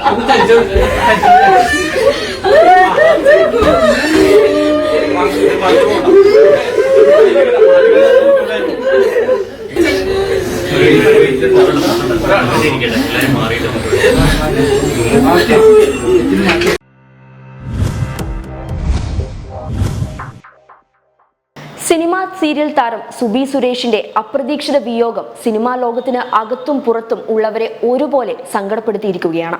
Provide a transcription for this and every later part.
എല്ലാരും മാറിയിട്ട് cinema serial താരം സുബി സുരേഷിന്റെ അപ്രതീക്ഷിത വിയോഗം സിനിമാ ലോകത്തിന് അകത്തും പുറത്തും ഉള്ളവരെ ഒരുപോലെ സങ്കടപ്പെടുത്തിയിരിക്കുകയാണ്.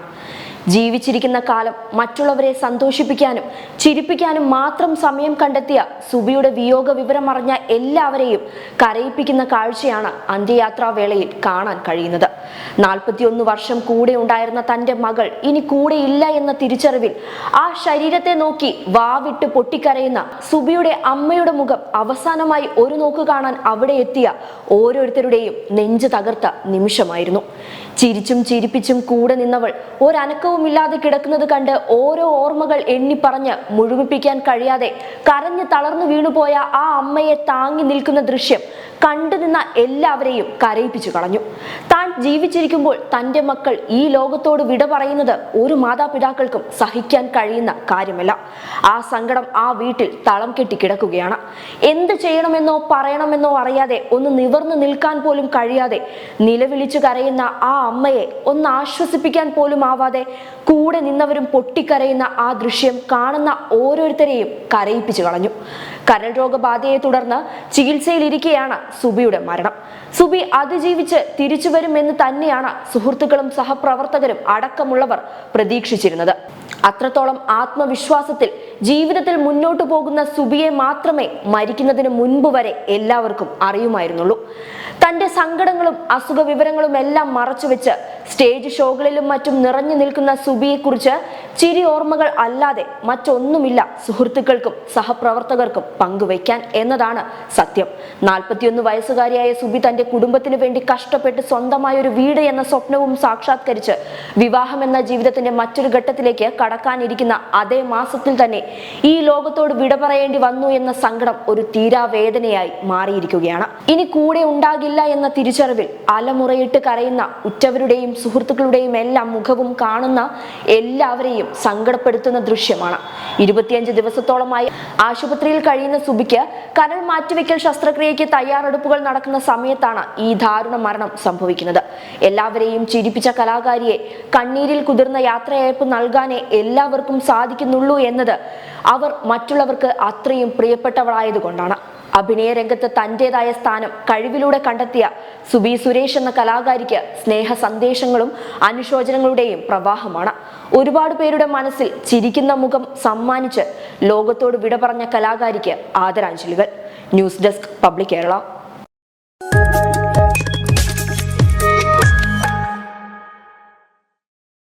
ജീവിച്ചിരിക്കുന്ന കാലം മറ്റുള്ളവരെ സന്തോഷിപ്പിക്കാനും ചിരിപ്പിക്കാനും മാത്രം സമയം കണ്ടെത്തിയ സുബിയുടെ വിയോഗ വിവരം അറിഞ്ഞ എല്ലാവരെയും കരയിപ്പിക്കുന്ന കാഴ്ചയാണ് അന്ത്യയാത്രാവേളയിൽ കാണാൻ കഴിയുന്നത്. നാൽപ്പത്തിയൊന്ന് വർഷം കൂടെ ഉണ്ടായിരുന്ന തന്റെ മകൾ ഇനി കൂടെയില്ല എന്ന തിരിച്ചറിവിൽ ആ ശരീരത്തെ നോക്കി വാവിട്ട് പൊട്ടിക്കരയുന്ന സുബിയുടെ അമ്മയുടെ മുഖം അവസാനമായി ഒരു നോക്ക് കാണാൻ അവിടെ എത്തിയ ഓരോരുത്തരുടെയും നെഞ്ച് തകർത്ത നിമിഷമായിരുന്നു. ചിരിച്ചും ചിരിപ്പിച്ചും കൂടെ നിന്നവൾ ഒരനക്കവുമില്ലാതെ കിടക്കുന്നത് കണ്ട് ഓരോ ഓർമ്മകൾ എണ്ണിപ്പറഞ്ഞ് മുഴുമിപ്പിക്കാൻ കഴിയാതെ കരഞ്ഞ് തളർന്നു വീണുപോയ ആ അമ്മയെ താങ്ങി നിൽക്കുന്ന ദൃശ്യം കണ്ടു നിന്ന എല്ലാവരെയും കരയിപ്പിച്ചു കളഞ്ഞു. താൻ ജീവിച്ചിരിക്കുമ്പോൾ തന്റെ മക്കൾ ഈ ലോകത്തോട് വിട പറയുന്നത് ഒരു മാതാപിതാക്കൾക്കും സഹിക്കാൻ കഴിയുന്ന കാര്യമല്ല. ആ സങ്കടം ആ വീട്ടിൽ തളം കെട്ടി കിടക്കുകയാണ്. എന്ത് ചെയ്യണമെന്നോ പറയണമെന്നോ അറിയാതെ ഒന്ന് നിവർന്നു നിൽക്കാൻ പോലും കഴിയാതെ നിലവിളിച്ചു കരയുന്ന ആ അമ്മയെ ഒന്ന് ആശ്വസിപ്പിക്കാൻ പോലും ആവാതെ കൂടെ നിന്നവരും പൊട്ടിക്കരയുന്ന ആ ദൃശ്യം കാണുന്ന ഓരോരുത്തരെയും കരയിപ്പിച്ചു കളഞ്ഞു. കരൾ രോഗബാധയെ തുടർന്ന് ചികിത്സയിലിരിക്കെയാണ് സുബിയുടെ മരണം. സുബി അതിജീവിച്ച് തിരിച്ചു വരുമെന്ന് തന്നെയാണ് സുഹൃത്തുക്കളും സഹപ്രവർത്തകരും അടക്കമുള്ളവർ പ്രതീക്ഷിച്ചിരുന്നത്. അത്രത്തോളം ആത്മവിശ്വാസത്തിൽ ജീവിതത്തിൽ മുന്നോട്ടു പോകുന്ന സുബിയെ മാത്രമേ മരിക്കുന്നതിന് മുൻപ് വരെ എല്ലാവർക്കും അറിയുമായിരുന്നുള്ളൂ. തന്റെ സങ്കടങ്ങളും അസുഖ വിവരങ്ങളും എല്ലാം മറച്ചുവെച്ച് സ്റ്റേജ് ഷോകളിലും മറ്റും നിറഞ്ഞു നിൽക്കുന്ന സുബിയെക്കുറിച്ച് ചിരി ഓർമ്മകൾ അല്ലാതെ മറ്റൊന്നുമില്ല സുഹൃത്തുക്കൾക്കും സഹപ്രവർത്തകർക്കും പങ്കുവയ്ക്കാൻ എന്നതാണ് സത്യം. നാൽപ്പത്തിയൊന്ന് വയസ്സുകാരിയായ സുബി തന്റെ കുടുംബത്തിന് വേണ്ടി കഷ്ടപ്പെട്ട് സ്വന്തമായ ഒരു വീട് എന്ന സ്വപ്നവും സാക്ഷാത്കരിച്ച് വിവാഹം എന്ന ജീവിതത്തിന്റെ മറ്റൊരു ഘട്ടത്തിലേക്ക് കടക്കാനിരിക്കുന്ന അതേ മാസത്തിൽ തന്നെ ഈ ലോകത്തോട് വിട പറയേണ്ടി വന്നു എന്ന സങ്കടം ഒരു തീരാവേദനയായി മാറിയിരിക്കുകയാണ്. ഇനി കൂടെ ഉണ്ടാകില്ല എന്ന തിരിച്ചറിവിൽ അലമുറയിട്ട് കരയുന്ന ഉറ്റവരുടെയും സുഹൃത്തുക്കളുടെയും എല്ലാം മുഖവും കാണുന്ന എല്ലാവരെയും സങ്കടപ്പെടുത്തുന്ന ദൃശ്യമാണ്. ഇരുപത്തിയഞ്ച് ദിവസത്തോളമായി ആശുപത്രിയിൽ കഴിയുന്ന സുബിക്ക് കരൾ മാറ്റിവെക്കൽ ശസ്ത്രക്രിയയ്ക്ക് തയ്യാറെടുപ്പുകൾ നടക്കുന്ന സമയത്താണ് ഈ ദാരുണ മരണം സംഭവിക്കുന്നത്. എല്ലാവരെയും ചിരിപ്പിച്ച കലാകാരിയെ കണ്ണീരിൽ കുതിർന്ന യാത്രയയപ്പ് നൽകാനേ എല്ലാവർക്കും സാധിക്കുന്നുള്ളൂ എന്നത് അവർ മറ്റുള്ളവർക്ക് അത്രയും പ്രിയപ്പെട്ടവളായതുകൊണ്ടാണ് അഭിനയ രംഗത്ത് തന്റേതായ സ്ഥാനം കഴിവിലൂടെ കണ്ടെത്തിയ സുബി സുരേഷ് എന്ന കലാകാരിക്ക് സ്നേഹ സന്ദേശങ്ങളും അനുശോചനങ്ങളുടെയും പ്രവാഹമാണ്. ഒരുപാട് പേരുടെ മനസ്സിൽ ചിരിക്കുന്ന മുഖം സമ്മാനിച്ച് ലോകത്തോട് വിട പറഞ്ഞ കലാകാരിക്ക് ആദരാഞ്ജലികൾ. News desk public Kerala.